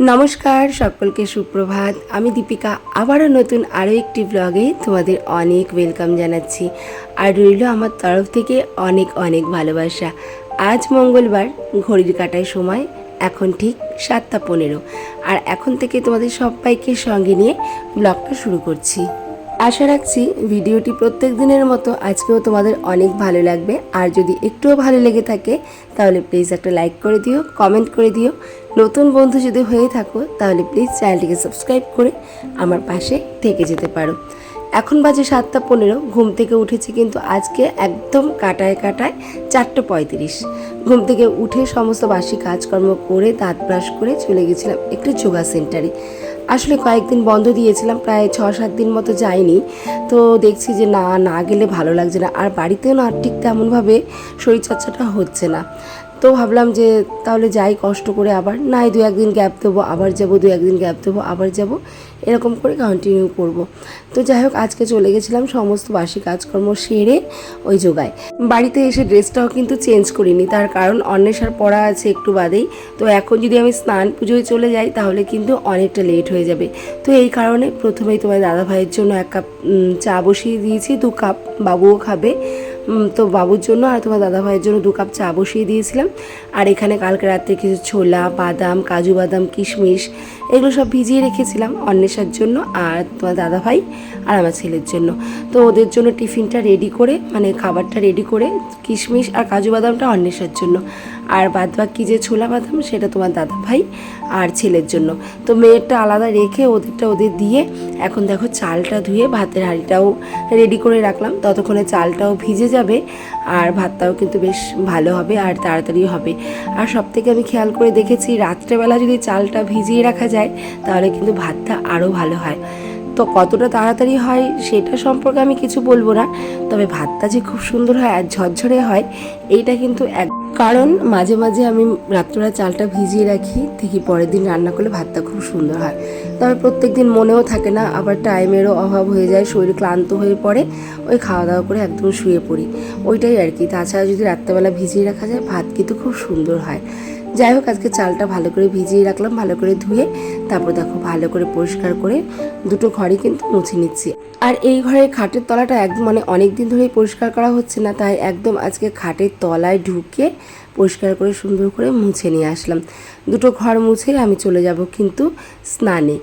নমস্কার, সকলকে সুপ্রভাত। আমি দীপিকা, আবারও নতুন আরও একটি ব্লগে তোমাদের অনেক ওয়েলকাম জানাচ্ছি। আর রইল আমার তরফ থেকে অনেক অনেক ভালোবাসা। আজ মঙ্গলবার, ঘড়ির কাটায় সময়, এখন ঠিক সাতটা পনেরো। আর এখন থেকে তোমাদের সবাইকে সঙ্গে নিয়ে ব্লগটা শুরু করছি। আশা রাখছি ভিডিওটি প্রত্যেক দিনের মতো আজকেও তোমাদের অনেক ভালো লাগবে। আর যদি একটুও ভালো লেগে থাকে, তাহলে প্লিজ একটা লাইক করে দিও কমেন্ট করে দিও। নতুন বন্ধু যদি হয়ে থাকো, তাহলে প্লিজ চ্যানেলটিকে সাবস্ক্রাইব করে আমার পাশে থেকে যেতে পারো। এখন বাজে সাতটা পনেরো, ঘুম থেকে উঠেছি কিন্তু আজকে একদম কাটায় কাটায় চারটে পঁয়ত্রিশ। ঘুম থেকে উঠে সমস্ত বাসি কাজকর্ম করে দাঁত ব্রাশ করে চলে গেছিলাম একটু যোগা সেন্টারে আসলে কয়েকদিন বন্ধ দিয়েছিলাম, প্রায় ছ সাত দিন মতো যাইনি। তো দেখছি যে না না গেলে ভালো লাগছে না। আর বাড়িতেও না ঠিক তেমনভাবে শরীরচর্চাটা হচ্ছে না। তো ভাবলাম যে তাহলে যাই, কষ্ট করে আবার, নাই দু একদিন গ্যাপ দেবো, আবার যাব দু একদিন গ্যাপ দেবো, আবার যাব, এরকম করে কন্টিনিউ করব। তো যাই হোক, আজকে চলে গেছিলাম সমস্ত বাসি কাজকর্ম সেরে ওই যোগায় বাড়িতে এসে ড্রেসটাও কিন্তু চেঞ্জ করিনি, তার কারণ অন্বেষার পড়া আছে একটু বাদেই। তো এখন যদি আমি স্নান পুজোয় চলে যাই, তাহলে কিন্তু অনেকটা লেট হয়ে যাবে। তো এই কারণে প্রথমেই তোমার দাদা ভাইয়ের জন্য এক কাপ চা বসিয়ে দিয়েছি, দু কাপ বাবুও খাবে। তো বাবুর জন্য আর তোমার দাদা ভাইয়ের জন্য দু কাপ চা বসিয়ে দিয়েছিলাম। আর এখানে কালকে রাত্রে কিছু ছোলা, বাদাম, কাজু বাদাম, কিশমিশ এগুলো সব ভিজিয়ে রেখেছিলাম অন্বেষার জন্য আর তোমার দাদা ভাই আর আমার ছেলের জন্য। তো ওদের জন্য টিফিনটা রেডি করে মানে খাবারটা রেডি করে কিশমিশ আর কাজু বাদামটা অন্বেষার জন্য। আর বাদ বাকি যে ছোলা বাদাম, সেটা তোমার দাদা ভাই আর ছেলের জন্য। তো মেয়েরটা আলাদা রেখে ওদেরটা ওদের দিয়ে এখন দেখো চালটা ধুয়ে ভাতের হাঁড়িটাও রেডি করে রাখলাম। ততক্ষণে চালটাও ভিজে যাবে আর ভাতটাও কিন্তু বেশ ভালো হবে আর তাড়াতাড়ি হবে। আর সব থেকে আমি খেয়াল করে দেখেছি, রাত্রেবেলা যদি চালটা ভিজিয়ে রাখা যায়, তাহলে কিন্তু ভাতটা আরও ভালো হয়। তো কতটা তাড়াতাড়ি হয় সেটা সম্পর্কে আমি কিছু বলব না। তবে ভাতটা যে খুব সুন্দর হয় আর ঝরঝরে হয়, এইটা কিন্তু এক কারণ মাঝে মাঝে আমি রাত্রবেলা চালটা ভিজিয়ে রাখি, দেখি পরের দিন রান্না করলে ভাতটা খুব সুন্দর হয়। তবে প্রত্যেক দিন মনেও থাকে না, আবার টাইমেরও অভাব হয়ে যায়, শরীর ক্লান্ত হয়ে পড়ে, ওই খাওয়া দাওয়া করে একদম শুয়ে পড়ি। ওইটাই আর কি। তাছাড়া যদি রাত্রেবেলা ভিজিয়ে রাখা যায়, ভাত কিন্তু খুব সুন্দর হয়। যাই হোক, আজকে চালটা ভালো করে ভিজিয়ে রাখলাম, ভালো করে ধুয়ে তারপর দেখো ভালো করে পরিষ্কার করে দুটো ঘরই কিন্তু মুছে নিচ্ছি। আর এই ঘরের খাটের তলাটা একদম মানে অনেক দিন ধরেই পরিষ্কার করা হচ্ছে না, তাই একদম আজকে খাটের তলায় ঢুকে পরিষ্কার করে সুন্দর করে মুছে নিয়ে আসলাম। দুটো ঘর মুছে আমি চলে যাব কিন্তু স্নানে।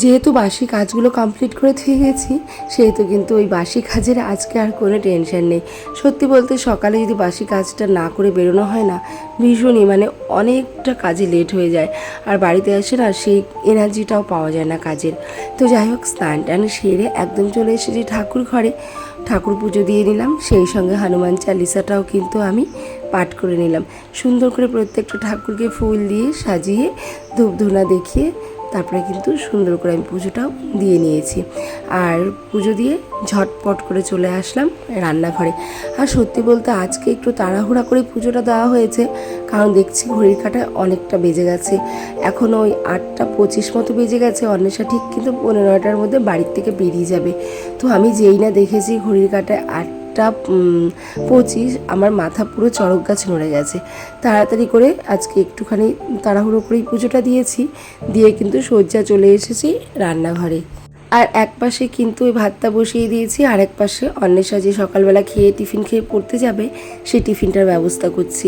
যেহেতু বাসি কাজগুলো কমপ্লিট করে থুয়ে গেছি, সেহেতু কিন্তু ওই বাসি কাজের আজকে আর কোনো টেনশন নেই। সত্যি বলতে সকালে যদি বাসি কাজটা না করে বেরোনো হয় না, ভীষণই মানে অনেকটা কাজে লেট হয়ে যায়। আর বাড়িতে আসে না, সেই এনার্জিটাও পাওয়া যায় না কাজের। তো যাই হোক, স্নান টান সেরে একদম চলে এসেছি ঠাকুর ঘরে। ঠাকুর পুজো দিয়ে নিলাম, সেই সঙ্গে হনুমান চালিসাটাও কিন্তু আমি পাঠ করে নিলাম। সুন্দর করে প্রত্যেকটা ঠাকুরকে ফুল দিয়ে সাজিয়ে ধূপধুনা দেখিয়ে তারপরে কিন্তু সুন্দর করে আমি পুজোটাও দিয়ে নিয়েছি। আর পুজো দিয়ে ঝটপট করে চলে আসলাম রান্নাঘরে। আর সত্যি বলতে আজকে একটু তাড়াহুড়া করে পুজোটা দেওয়া হয়েছে, কারণ দেখছি ঘড়ির কাটায় অনেকটা বেজে গেছে। এখন ওই আটটা পঁচিশ মতো বেজে গেছে, অন্বেষা ঠিক কিন্তু পনেরোটার মধ্যে বাড়ির থেকে বেরিয়ে যাবে। তো আমি যেই না দেখেছি ঘড়ির কাটায় আট উম, পঁচিশ আমার মাথা পুরো চড়ক গাছ নড়ে গেছে। তাড়াতাড়ি করে আজকে একটুখানি তাড়াহুড়ো করেই পুজোটা দিয়েছি। দিয়ে কিন্তু শয্যা চলে এসেছি রান্নাঘরে। আর এক পাশে কিন্তু ওই ভাতটা বসিয়ে দিয়েছি, আর এক পাশে অন্বেষা যে সকালবেলা খেয়ে টিফিন খেয়ে পড়তে যাবে সেই টিফিনটার ব্যবস্থা করছি।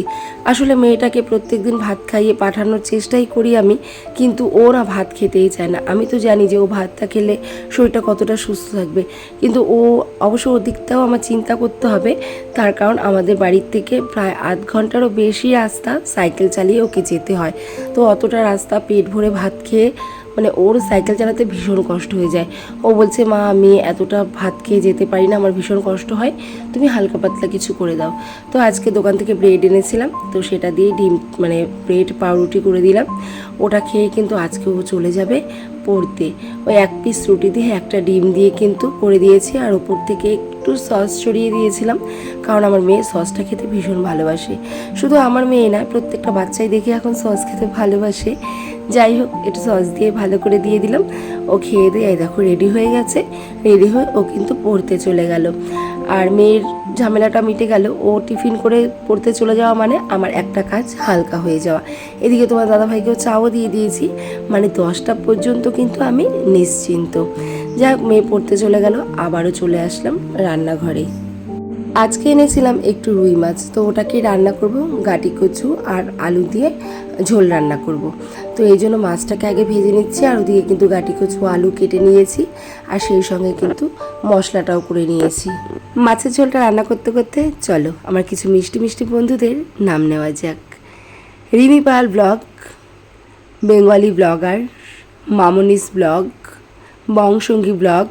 আসলে মেয়েটাকে প্রত্যেকদিন ভাত খাইয়ে পাঠানোর চেষ্টাই করি আমি, কিন্তু ও না ভাত খেতেই চায় না। আমি তো জানি যে ও ভাতটা খেলে শরীরটা কতটা সুস্থ থাকবে, কিন্তু ও অবশ্য ওদিকটাও আমার চিন্তা করতে হবে। তার কারণ আমাদের বাড়ির থেকে প্রায় আধ ঘন্টারও বেশি রাস্তা সাইকেল চালিয়ে ওকে যেতে হয়। তো অতটা রাস্তা পেট ভরে ভাত খেয়ে মানে ওর সাইকেল চালাতে ভীষণ কষ্ট হয়ে যায়। ও বলছে, মা, আমি এতটা ভাত খেয়ে যেতে পারি না, আমার ভীষণ কষ্ট হয়। তুমি হালকা পাতলা কিছু করে দাও। তো আজকে দোকান থেকে ব্রেড এনেছিলাম, তো সেটা দিয়ে ডিম মানে ব্রেড পাউরুটি করে দিলাম। ওটা খেয়ে কিন্তু আজকে ও চলে যাবে পড়তে। ওই এক পিস রুটি দিয়ে একটা ডিম দিয়ে কিন্তু করে দিয়েছি, আর ওপর থেকে একটু সস ছড়িয়ে দিয়েছিলাম, কারণ আমার মেয়ে সসটা খেতে ভীষণ ভালোবাসে। শুধু আমার মেয়ে না, প্রত্যেকটা বাচ্চাই দেখে এখন সস খেতে ভালোবাসে। যাই হোক, একটু সস দিয়ে ভালো করে দিয়ে দিলাম। ও খেয়ে দিয়ে দেখো রেডি হয়ে গেছে। রেডি হয়ে ও কিন্তু পড়তে চলে গেল। আর মেয়ের ঝামেলাটা মিটে গেল। ও টিফিন করে পড়তে চলে যাওয়া মানে আমার একটা কাজ হালকা হয়ে যাওয়া। এদিকে তোমার দাদাভাইকেও চাও দিয়ে দিয়েছি। মানে দশটা পর্যন্ত কিন্তু আমি নিশ্চিন্ত। যাই মেয়ে পড়তে চলে গেল, আবারও চলে আসলাম রান্নাঘরে। আজকে এনেছিলাম একটু রুই মাছ, তো ওটাকে রান্না করব, গাটি কচু আর আলু দিয়ে ঝোল রান্না করব। তো এই জন্য মাছটাকে আগে ভেজে নিচ্ছি, আর ওদিকে কিন্তু গাটি কচু, আলু কেটে নিয়েছি, আর সেই সঙ্গে কিন্তু মশলাটাও করে নিয়েছি। মাছের ঝোলটা রান্না করতে করতে চলো, আমার কিছু মিষ্টি মিষ্টি বন্ধুদের নাম নেওয়া যাক। Rimi Pal blog, Bengali blogger, Mamoni's blog বংশঙ্গী ব্লগ,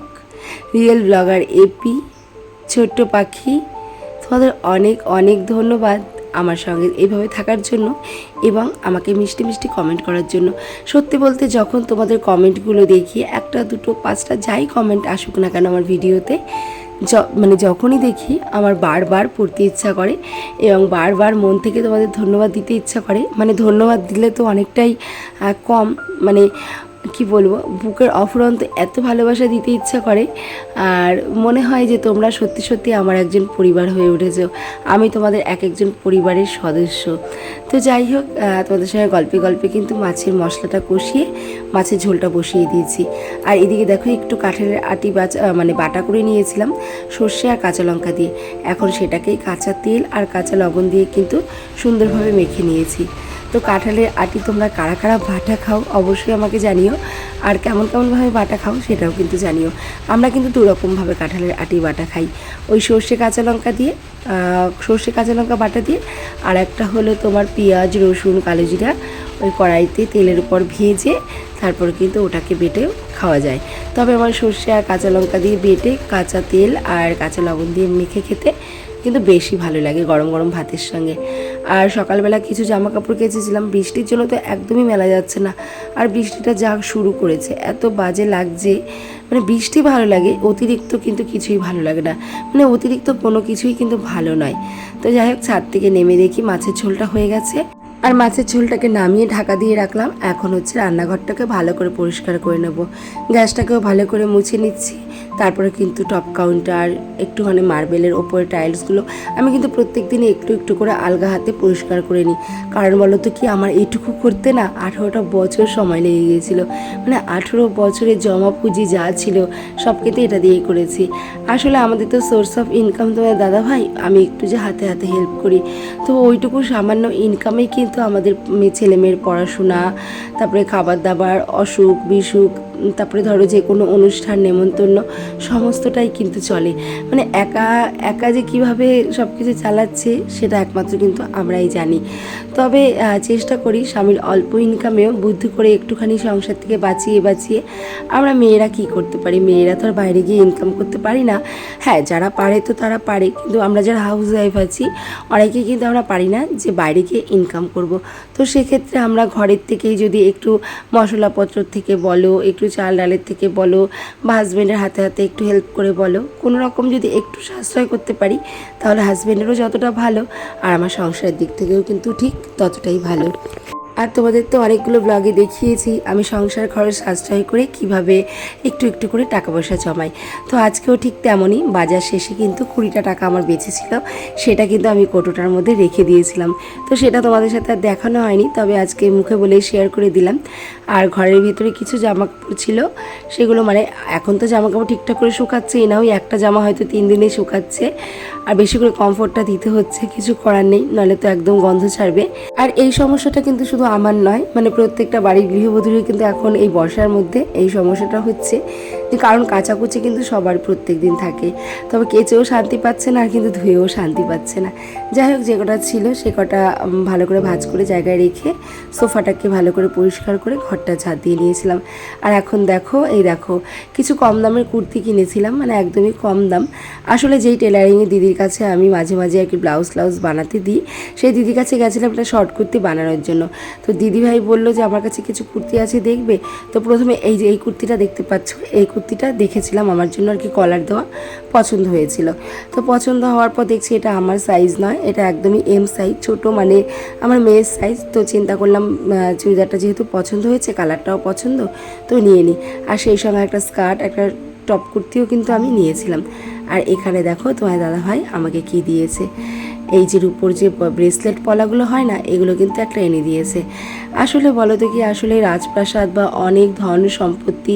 রিয়েল ব্লগার এপি, ছোট্ট পাখি। তোমাদের অনেক অনেক ধন্যবাদ আমার সঙ্গে এইভাবে থাকার জন্য এবং আমাকে মিষ্টি মিষ্টি কমেন্ট করার জন্য। সত্যি বলতে যখন তোমাদের কমেন্টগুলো দেখি, একটা, দুটো, পাঁচটা যাই কমেন্ট আসুক না কেন আমার ভিডিওতে মানে যখনই দেখি আমার বারবার পড়তে ইচ্ছা করে এবং বারবার মন থেকে তোমাদের ধন্যবাদ দিতে ইচ্ছা করে। মানে ধন্যবাদ দিলে তো অনেকটাই কম মানে কি বলব, বুকের অফুরন্ত এত ভালোবাসা দিতে ইচ্ছা করে, আর মনে হয় যে তোমরা সত্যি সত্যি আমার একজন পরিবার হয়ে উঠেছো। আমি তোমাদের এক একজন পরিবারের সদস্য। তো যাই হোক তোমাদের সঙ্গে গল্পে গল্পে কিন্তু মাছের মশলাটা কষিয়ে, মাছের ঝোলটা বসিয়ে দিয়েছি। আর এদিকে দেখো, একটু কাঠের আটি বাচা মানে বাটা করে নিয়েছিলাম, সর্ষে আর কাঁচা লঙ্কা দিয়ে। এখন সেটাকেই কাঁচা তেল আর কাঁচা লবণ দিয়ে কিন্তু সুন্দরভাবে মেখে নিয়েছি। তো কাঁঠালের আটি তোমরা কারা কারা বাটা খাও অবশ্যই আমাকে জানিও। আর কেমন কেমনভাবে বাটা খাও সেটাও কিন্তু জানিও। আমরা কিন্তু দুরকমভাবে কাঁঠালের আটি বাটা খাই। ওই সর্ষে কাঁচা লঙ্কা দিয়ে সর্ষে কাঁচা লঙ্কা বাটা দিয়ে, আর একটা হলো তোমার পেঁয়াজ, রসুন, কালো জিরা, ওই কড়াইতে তেলের উপর ভেজে তারপর কিন্তু ওটাকে বেটে খাওয়া যায়। তবে আমার সর্ষে আর কাঁচা লঙ্কা দিয়ে বেটে কাঁচা তেল আর কাঁচা লবণ দিয়ে মেখে খেতে কিন্তু বেশি ভালো লাগে গরম গরম ভাতের সঙ্গে। আর সকালবেলা কিছু জামা কাপড় কেচেছিলাম, বৃষ্টির জন্য তো একদমই মেলা যাচ্ছে না। আর বৃষ্টিটা যা শুরু করেছে, এত বাজে লাগছে মানে বৃষ্টি ভালো লাগে, অতিরিক্ত কিন্তু কিছুই ভালো লাগে না। মানে অতিরিক্ত কোনো কিছুই কিন্তু ভালো নয়। তো যাই হোক, ছাদ থেকে নেমে দেখি মাছের ঝোলটা হয়ে গেছে। আর মাছের ঝোলটাকে নামিয়ে ঢাকা দিয়ে রাখলাম। এখন হচ্ছে রান্নাঘরটাকে ভালো করে পরিষ্কার করে নেব। গ্যাসটাকেও ভালো করে মুছে নিচ্ছি। তারপরে কিন্তু টপ কাউন্টার, একটুখানি মার্বেলের ওপরে টাইলসগুলো আমি কিন্তু প্রত্যেক দিনই একটু একটু করে আলগা হাতে পরিষ্কার করে নিই। কারণ বলো তো কি, আমার এইটুকু করতে না আঠেরোটা বছর সময় লেগে গিয়েছিল। মানে আঠেরো বছরের জমা পুঁজি যা ছিল, সব কিন্তু এটা দিয়েই করেছি। আসলে আমাদের তো সোর্স অফ ইনকাম তোমার দাদা ভাই আমি একটু যে হাতে হাতে হেল্প করি। তো ওইটুকু সামান্য ইনকামেই কিন্তু আমাদের মেয়ে ছেলে মেয়ের পড়াশোনা তারপরে খাবার দাবার অসুখ বিসুখ তারপরে ধরো যে কোনো অনুষ্ঠান, নেমন্তন্ন, সমস্তটাই কিন্তু চলে। মানে একা একা যে কীভাবে সব কিছু চালাচ্ছে, সেটা একমাত্র কিন্তু আমরাই জানি। তবে চেষ্টা করি স্বামীর অল্প ইনকামেও বুদ্ধি করে একটুখানি সংসার থেকে বাঁচিয়ে বাঁচিয়ে আমরা মেয়েরা কি করতে পারি? মেয়েরা তো আর বাইরে গিয়ে ইনকাম করতে পারি না। হ্যাঁ যারা পারে তো তারা পারে, কিন্তু আমরা যারা হাউস ওয়াইফ আছি, অনেকে কিন্তু আমরা পারি না যে বাইরে গিয়ে ইনকাম করব। তো সেক্ষেত্রে আমরা ঘরের থেকেই যদি একটু মশলাপত্র থেকে বলো, একটু চাল ডালের থেকে বলো বা হাজব্যান্ডের হাতে হাতে একটু হেল্প করে বলো। কোনো রকম যদি একটু সাশ্রয় করতে পারি, তাহলে হাজব্যান্ডেরও যতটা ভালো আর আমার সংসারের দিক থেকেও কিন্তু ঠিক ততটাই ভালো। আর তোমাদের তো অনেকগুলো ব্লগে দেখিয়েছি। আমি সংসার খরচ সাশ্রয় করে কীভাবে একটু একটু করে টাকা পয়সা জমাই। তো আজকেও ঠিক তেমনই। বাজার শেষে কিন্তু কুড়িটা টাকা আমার বেঁচেছিল। সেটা কিন্তু আমি কোটোটার মধ্যে রেখে দিয়েছিলাম। তো সেটা তোমাদের সাথে আর দেখানো হয়নি। তবে আজকে মুখে বলে শেয়ার করে দিলাম। আর ঘরের ভিতরে কিছু জামা কাপড় ছিল। সেগুলো মানে এখন তো জামা কাপড় ঠিকঠাক করে শুকাচ্ছে। না ওই একটা জামা হয়তো তিন দিনে শুকাচ্ছে। আর বেশি করে কমফোর্টটা দিতে হচ্ছে। কিছু করার নেই। নাহলে তো একদম গন্ধ ছাড়বে। আর এই সমস্যাটা কিন্তু শুধু আমার নয়। মানে প্রত্যেকটা বাড়ির গৃহবধূরই কিন্তু এখন এই বর্ষার মধ্যে এই সমস্যাটা হচ্ছে। কারণ কাচাকুচি কিন্তু সবার প্রত্যেক দিন থাকে। তবে কেচেও শান্তি পাচ্ছে না আর কিন্তু ধুয়েও শান্তি পাচ্ছে না। যাই হোক, যে কটা ছিল সে কটা ভালো করে ভাজ করে জায়গায় রেখে সোফাটাকে ভালো করে পরিষ্কার করে ঘরটা ঝাঁট দিয়ে নিয়েছিলাম। আর এখন দেখো, এই দেখো, কিছু কম দামের কুর্তি কিনেছিলাম মানে একদমই কম দাম। আসলে যেই টেলারিংয়ে দিদির কাছে আমি মাঝে মাঝে আর কি ব্লাউজ ফ্লাউজ বানাতে দিই, সেই দিদির কাছে গেছিলাম একটা শর্ট কুর্তি বানানোর জন্য। তো দিদিভাই বলল যে, আমার কাছে কিছু কুর্তি আছে, দেখবে? তো প্রথমে এই যে, এই কুর্তিটা দেখতে পাচ্ছ, এই কুর্তিটা দেখেছিলাম, আমার জন্য আর কি কলার দেওয়া পছন্দ হয়েছিল। তো পছন্দ হওয়ার পর দেখছি এটা আমার সাইজ নয়, এটা একদমই এম সাইজ ছোট মানে আমার মেয়ের সাইজ তো চিন্তা করলাম চুড়িদারটা যেহেতু পছন্দ হয়েছে কালারটাও পছন্দ, তো নিয়ে নিই আর সেই সঙ্গে একটা স্কার্ট একটা টপ কুর্তিও কিন্তু আমি নিয়েছিলাম। আর এখানে দেখো, তোমার দাদাভাই আমাকে কি দিয়েছে? এই যে রূপোর যে ব্রেসলেট পলাগুলো হয় না, এগুলো কিন্তু একটা এনে দিয়েছে। আসলে বলো তো কি আসলে রাজপ্রাসাদ বা অনেক ধন সম্পত্তি,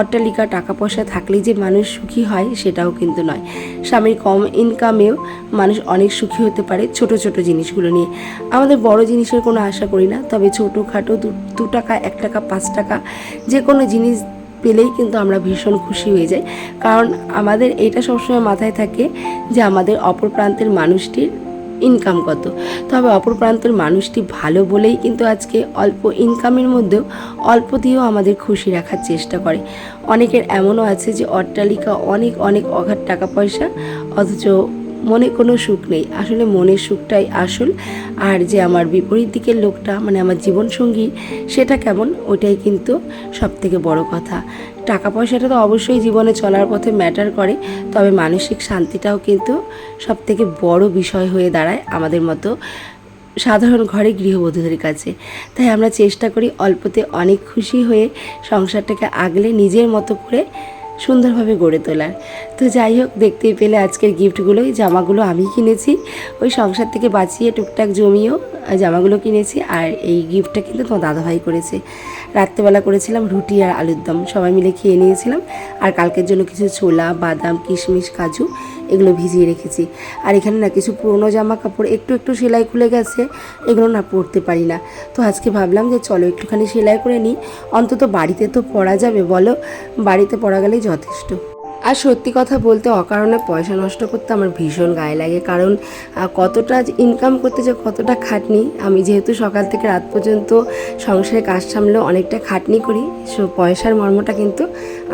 অট্টালিকা টাকা পয়সা থাকলেই যে মানুষ সুখী হয়, সেটাও কিন্তু নয়। স্বামীর কম ইনকামেও মানুষ অনেক সুখী হতে পারে ছোট ছোট জিনিসগুলো নিয়ে। আমাদের বড় জিনিসের কোনো আশা করি না, তবে ছোটোখাটো দু টাকা, এক টাকা, পাঁচ টাকা যে কোনো জিনিস পেলেই কিন্তু আমরা ভীষণ খুশি হয়ে যাই। কারণ আমাদের এটা সবসময় মাথায় থাকে যে আমাদের অপর প্রান্তের মানুষটির ইনকাম কত। তবে অপর প্রান্তের মানুষটি ভালো বলেই কিন্তু আজকে অল্প ইনকামের মধ্যেও অল্প দিয়েও আমাদের খুশি রাখার চেষ্টা করে। অনেকের এমনও আছে যে অট্টালিকা অনেক অনেক অঘাত টাকা পয়সা, অথচ মনে কোনো সুখ নেই। আসলে মনের সুখটাই আসল। আর যে আমার বিপরীত দিকের লোকটা মানে আমার জীবনসঙ্গী, সেটা কেমন? ওইটাই কিন্তু সব থেকে বড় কথা। টাকা পয়সাটা তো অবশ্যই জীবনে চলার পথে ম্যাটার করে, তবে মানসিক শান্তিটাও কিন্তু সব থেকে বড় বিষয় হয়ে দাঁড়ায় আমাদের মতো সাধারণ ঘরে গৃহবধূদের কাছে। তাই আমরা চেষ্টা করি অল্পতে অনেক খুশি হয়ে সংসারটাকে আগলে নিজের মতো করে সুন্দরভাবে গড়ে তোলার। তো যাই হোক, দেখতেই পেলে আজকের গিফটগুলো, এই জামাগুলো আমি কিনেছি। ওই সংসার থেকে বাঁচিয়ে টুকটাক জমিয়েও জামাগুলো কিনেছি আর এই গিফটটা কিন্তু তোমার দাদাভাই করেছে। রাত্রেবেলা করেছিলাম রুটি আর আলুর দম, সবাই মিলে খেয়ে নিয়েছিলাম। আর কালকের জন্য কিছু ছোলা, বাদাম, কিশমিশ, কাজু এগুলো ভিজিয়ে রেখেছি। আর এখানে না কিছু পুরনো জামা কাপড় একটু একটু সেলাই খুলে গেছে, এগুলো না পরতে পারি না। তো আজকে ভাবলাম যে চলো একটুখানি সেলাই করে নিই। অন্তত বাড়িতে তো পরা যাবে, বলো? বাড়িতে পরা গেলেই যথেষ্ট। আর সত্যি কথা বলতে অকারণে পয়সা নষ্ট করতে আমার ভীষণ গায়ে লাগে। কারণ কতটা ইনকাম করতে যে কতটা খাটনি, আমি যেহেতু সকাল থেকে রাত পর্যন্ত সংসারে কাজ সামলেও অনেকটা খাটনি করি, সো পয়সার মর্মটা কিন্তু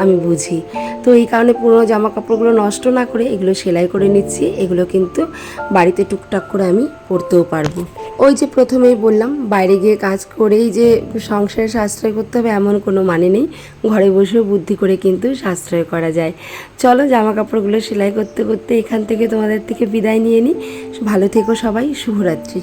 আমি বুঝি। তো এই কারণে পুরোনো জামা কাপড়গুলো নষ্ট না করে এগুলো সেলাই করে নিচ্ছি, এগুলো কিন্তু বাড়িতে টুকটাক করে আমি পরতেও পারব। ওই যে প্রথমেই বললাম, বাইরে গিয়ে কাজ করেই যে সংসারে সাশ্রয় করতে হবে এমন কোনো মানে নেই, ঘরে বসেও বুদ্ধি করে কিন্তু সাশ্রয় করা যায়। চলো জামা কাপড়গুলো সেলাই করতে করতে এখান থেকে তোমাদের থেকে বিদায় নিয়ে নিই। ভালো থেকো সবাই, শুভরাত্রি।